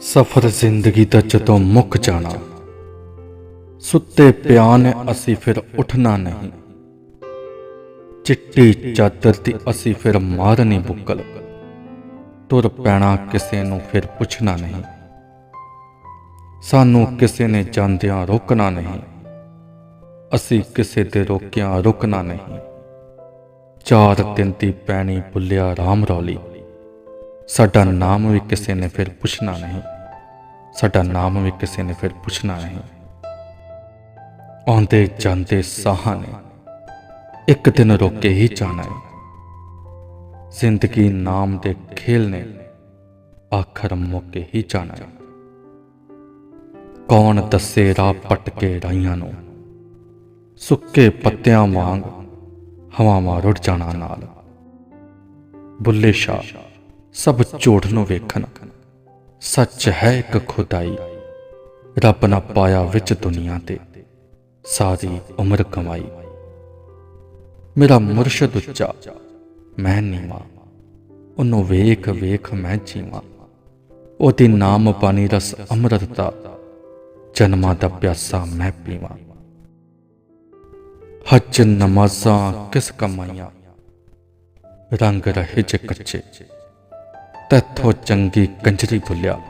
ਸਫਰ ਜ਼ਿੰਦਗੀ ਦਾ ਜਦੋਂ ਮੁੱਕ ਜਾਣਾ, ਸੁੱਤੇ ਪਿਆ ਨੇ ਅਸੀਂ ਫਿਰ ਉੱਠਣਾ ਨਹੀਂ। ਚਿੱਟੀ ਚਾਦਰ ਦੀ ਅਸੀਂ ਫਿਰ ਮਾਰਨੀ ਬੁੱਕਲ। ਤੁਰ ਪੈਣਾ ਕਿਸੇ ਨੂੰ ਫਿਰ ਪੁੱਛਣਾ ਨਹੀਂ। ਸਾਨੂੰ ਕਿਸੇ ਨੇ ਜਾਂਦਿਆਂ ਰੋਕਣਾ ਨਹੀਂ। ਅਸੀਂ ਕਿਸੇ ਦੇ ਰੋਕਿਆਂ ਰੁਕਣਾ ਨਹੀਂ। ਚਾਰ ਦਿਨ ਦੀ ਪੈਣੀ ਬੁੱਲਿਆ ਰਾਮ ਰੌਲੀ। ਸਾਡਾ ਨਾਮ ਵੀ ਕਿਸੇ ਨੇ ਫਿਰ ਪੁੱਛਣਾ ਨਹੀਂ। ਸਾਡਾ ਨਾਮ ਵੀ ਕਿਸੇ ਨੇ ਫਿਰ ਪੁੱਛਣਾ ਨਹੀਂ। ਆਉਂਦੇ ਜਾਂਦੇ ਸਾਹਾਂ ਨੇ ਇੱਕ ਦਿਨ ਰੋਕੇ ਹੀ ਜਾਣਾ ਹੈ। ਜ਼ਿੰਦਗੀ ਨਾਮ ਦੇ ਖੇਲ ਨੇ ਆਖਰ ਮੌਕੇ ਹੀ ਜਾਣਾ ਹੈ। ਕੌਣ ਦੱਸੇ ਰਾਹ ਪਟਕੇ ਰਾਈਆਂ ਨੂੰ? ਸੁੱਕੇ ਪੱਤਿਆਂ ਵਾਂਗ ਹਵਾਵਾਂ ਰੁੜ ਜਾਣਾ ਨਾਲ। ਬੁੱਲੇ ਸ਼ਾਹ ਸਭ ਝੂਠ ਨੂੰ ਵੇਖਣ। ਸੱਚ ਹੈ ਇੱਕ ਖੁਦਾਈ। ਰੱਬ ਨਾ ਪਾਇਆ ਵਿੱਚ ਦੁਨੀਆ ਤੇ, ਸਾਰੀ ਉਮਰ ਕਮਾਈ। ਮੇਰਾ ਮੁਰਸ਼ਿਦ ਉੱਚਾ, ਮੈਂ ਨੀਵਾਂ। ਉਹਨੂੰ ਵੇਖ ਵੇਖ ਮੈਂ ਜੀਵਾਂ ਉਹਦੀ ਨਾਮ ਪਾਣੀ ਰਸ ਅੰਮ੍ਰਿਤ ਦਾ, ਜਨਮਾਂ ਦਾ ਪਿਆਸਾ ਮੈਂ ਪੀਵਾਂ। ਹੱਜ ਨਮਾਜ਼ਾਂ ਕਿਸ ਕਮਾਈਆਂ? ਰੰਗ ਰਹੇ ਜੇ ਕੱਚੇ। ਤੈਥੋਂ ਚੰਗੀ ਕੰਜਰੀ ਭੁੱਲਿਆ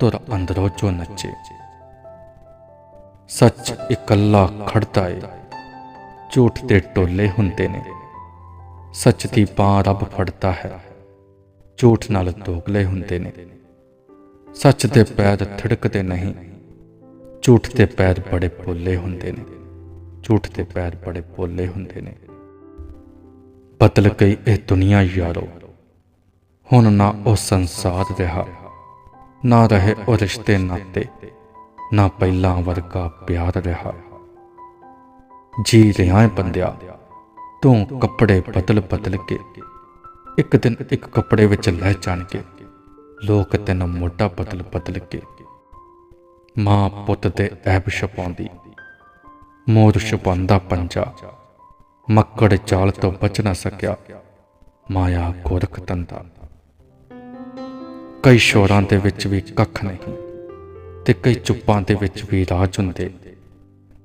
ਤੁਰ ਅੰਦਰੋਂ ਜੋ ਨੱਚੇ। ਸੱਚ ਇਕੱਲਾ ਖੜਦਾ ਏ, ਝੂਠ ਦੇ ਟੋਲੇ ਹੁੰਦੇ ਨੇ। ਸੱਚ ਦੀ ਬਾਹ ਰੱਬ ਫੜਦਾ ਹੈ, ਝੂਠ ਨਾਲ ਦੋਗਲੇ ਹੁੰਦੇ ਨੇ। ਸੱਚ ਦੇ ਪੈਰ ਥੜਕਦੇ ਨਹੀਂ, ਝੂਠ ਦੇ ਪੈਰ ਬੜੇ ਪੋਲੇ ਹੁੰਦੇ ਨੇ। ਝੂਠ ਦੇ ਪੈਰ ਬੜੇ ਪੋਲੇ ਹੁੰਦੇ ਨੇ। ਬਦਲ ਗਈ ਇਹ ਦੁਨੀਆ ਯਾਰੋ ਹੁਣ ਨਾ ਉਹ ਸੰਸਾਰ ਰਿਹਾ, ਨਾ ਰਹੇ ਉਹ ਰਿਸ਼ਤੇ ਨਾਤੇ, ਨਾ ਪਹਿਲਾਂ ਵਰਗਾ ਪਿਆਰ ਰਿਹਾ। ਜੀ ਰਿਹਾ ਬੰਦਿਆ, ਤੂੰ ਕੱਪੜੇ ਬਦਲ ਬਦਲ ਕੇ, ਇੱਕ ਦਿਨ ਇੱਕ ਕੱਪੜੇ ਵਿੱਚ ਲੈ ਜਾਣਗੇ ਲੋਕ ਤੈਨੂੰ ਮੋਢਾ ਬਦਲ ਬਦਲ ਕੇ। ਮਾਂ ਪੁੱਤ ਦੇ ਐਬ ਛਪਾਉਂਦੀ, ਮੋਰ ਛਪਾਉਂਦਾ ਪੰਜਾ, ਮੱਕੜ ਚਾਲ ਤੋਂ ਬਚ ਨਾ ਸਕਿਆ, ਮਾਇਆ ਗੋਰਖ ਤੰਦਾ ਕਈ ਸ਼ੋਰਾਂ ਦੇ ਵਿੱਚ ਵੀ ਕੱਖ ਨਹੀਂ ਤੇ ਕਈ ਚੁੱਪਾਂ ਦੇ ਵਿੱਚ ਵੀ ਰਾਜ ਹੁੰਦੇ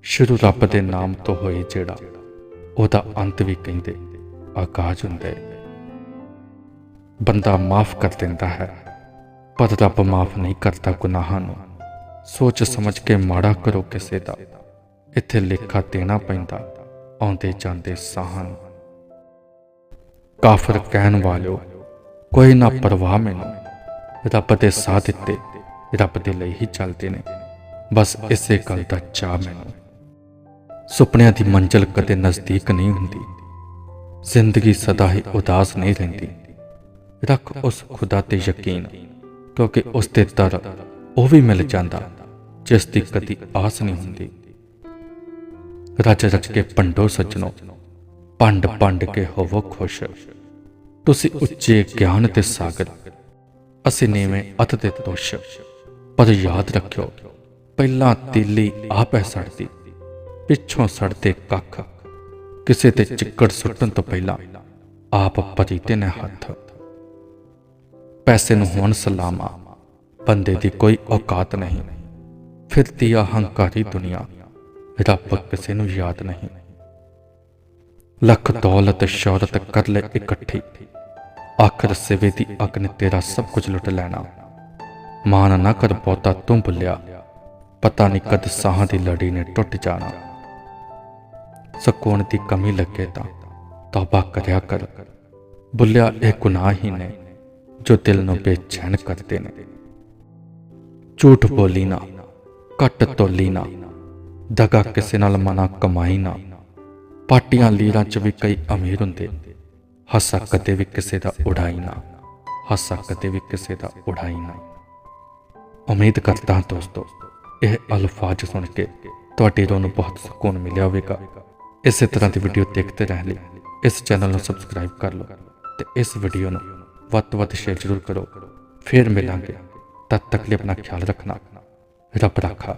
ਸ਼ੁਰੂ ਰੱਬ ਦੇ ਨਾਮ ਤੋਂ ਹੋਏ ਜਿਹੜਾ, ਉਹਦਾ ਅੰਤ ਵੀ ਕਹਿੰਦੇ, ਆਕਾਸ਼ ਹੁੰਦੇ। ਬੰਦਾ ਮਾਫ ਕਰ ਦਿੰਦਾ ਹੈ, ਪਰ ਰੱਬ ਮਾਫ ਨਹੀਂ ਕਰਦਾ ਗੁਨਾਹਾਂ ਨੂੰ। ਸੋਚ ਸਮਝ ਕੇ ਮਾੜਾ ਕਰੋ ਕਿਸੇ ਦਾ, ਇੱਥੇ ਲੇਖਾ ਦੇਣਾ ਪੈਂਦਾ, ਆਉਂਦੇ ਜਾਂਦੇ ਸਾਹਾਂ ਨੂੰ। ਕਾਫਰ ਕਹਿਣ ਵਾਲਿਓ, ਕੋਈ ਨਾ ਪਰਵਾਹ ਮੈਨੂੰ। ਰੱਬ ਦੇ ਸਾਹ ਦਿੱਤੇ ਰੱਬ ਦੇ ਲਈ ਹੀ ਚੱਲਦੇ ਨੇ। ਬਸ ਇਸੇ ਗੱਲ ਦਾ ਚਾਹ ਮੈਨੂੰ। ਸੁਪਨਿਆਂ ਦੀ ਮੰਜ਼ਲ ਕਦੇ ਨਜ਼ਦੀਕ ਨਹੀਂ ਹੁੰਦੀ। ਜ਼ਿੰਦਗੀ ਸਦਾ ਹੀ ਉਦਾਸ ਨਹੀਂ ਰਹਿੰਦੀ। ਰੱਖ ਉਸ ਖੁਦਾ ਤੇ ਯਕੀਨ, ਕਿਉਂਕਿ ਉਸ ਦੇ ਦਰ ਉਹ ਵੀ ਮਿਲ ਜਾਂਦਾ, ਜਿਸ ਦੀ ਕਦੀ ਆਸ ਨਹੀਂ ਹੁੰਦੀ। ਰਚ ਰੱਜ ਕੇ ਪੰਡੋ ਸੱਜਣੋ, ਪੰਡ ਪੰਡ ਕੇ ਹੋਵੋ ਖੁਸ਼। ਤੁਸੀਂ ਉੱਚੇ ਗਿਆਨ ਤੇ ਸਾਗਰ ਅਸੀਂ ਨੀਵੇਂ ਅਤ ਦੇ ਦੋਸ਼। ਪਰ ਯਾਦ ਰੱਖਿਓ, ਪਹਿਲਾਂ ਤੀਲੀ ਆਪੇ ਸੜਦੀ, ਪਿੱਛੋਂ ਸੜਦੇ ਕੱਖ। ਕਿਸੇ ਤੇ ਚਿੱਕੜ ਸੁੱਟਣ ਤੋਂ ਪਹਿਲਾਂ ਆਪ ਪਤੀਤੇ ਨੇ ਹੱਥ। ਪੈਸੇ ਨੂੰ ਹੋਣ ਸਲਾਮਾ, ਬੰਦੇ ਦੀ ਕੋਈ ਔਕਾਤ ਨਹੀਂ। ਫਿਰਦੀ ਆ ਹੰਕਾਰੀ ਦੁਨੀਆ, ਰੱਬ ਕਿਸੇ ਨੂੰ ਯਾਦ ਨਹੀਂ। ਲੱਖ ਦੌਲਤ, ਸ਼ੌਹਰਤ ਕਰ ਲੈ ਇਕੱਠੀ। ਆਖਰ ਸਿਵੇ ਦੀ ਅੱਗ ਨੇ ਤੇਰਾ ਸਭ ਕੁਝ ਲੁੱਟ ਲੈਣਾ। ਮਾਨ ਨਾ ਕਰ ਬਹੁਤਾ ਤੂੰ ਭੁੱਲਿਆ। ਪਤਾ ਨਹੀਂ ਕਦ ਸਾਹਾਂ ਦੀ ਲੜੀ ਨੇ ਟੁੱਟ ਜਾਣਾ। ਸਕੂਨ ਦੀ ਕਮੀ ਲੱਗੇ ਤਾਂ ਤੌਬਾ ਕਰਿਆ ਕਰ। ਬੁੱਲਿਆ ਇਹ ਗੁਨਾਹ ਹੀ ਨੇ ਜੋ ਦਿਲ ਨੂੰ ਬੇਚੈਨ ਕਰਦੇ ਨੇ। ਝੂਠ ਬੋਲੀ ਨਾ, ਘੱਟ ਤੋਲੀ ਨਾ, ਦਗਾ ਕਿਸੇ ਨਾਲ ਮਨਾ ਕਮਾਈ ਨਾ। ਪਾਟੀਆਂ ਲੀਰਾਂ ਚ ਵੀ ਕਈ ਅਮੀਰ ਹੁੰਦੇ। ਹੱਸਾ ਕਦੇ ਵੀ ਕਿਸੇ ਦਾ ਉਡਾਈ ਨਾ। ਹੱਸਾ ਕਦੇ ਵੀ ਕਿਸੇ ਦਾ ਉਡਾਈ ਨਾ। ਉਮੀਦ ਕਰਦਾ ਹਾਂ ਦੋਸਤੋ, ਇਹ ਅਲਫਾਜ਼ ਸੁਣ ਕੇ ਤੁਹਾਡੇ ਰੂਹ ਨੂੰ ਬਹੁਤ ਸਕੂਨ ਮਿਲਿਆ ਹੋਵੇਗਾ। ਇਸੇ ਤਰ੍ਹਾਂ ਦੀ ਵੀਡੀਓ ਦੇਖਦੇ ਰਹਿਣ ਲਈ ਇਸ ਚੈਨਲ ਨੂੰ ਸਬਸਕ੍ਰਾਈਬ ਕਰ ਲਓ ਤੇ ਇਸ ਵੀਡੀਓ ਨੂੰ ਵੱਧ ਤੋਂ ਵੱਧ ਸ਼ੇਅਰ ਜ਼ਰੂਰ ਕਰੋ। ਫਿਰ ਮਿਲਾਂਗੇ। ਤਦ ਤੱਕ ਲਈ ਆਪਣਾ ਖਿਆਲ ਰੱਖਣਾ, ਰੱਬ ਰੱਖਾ।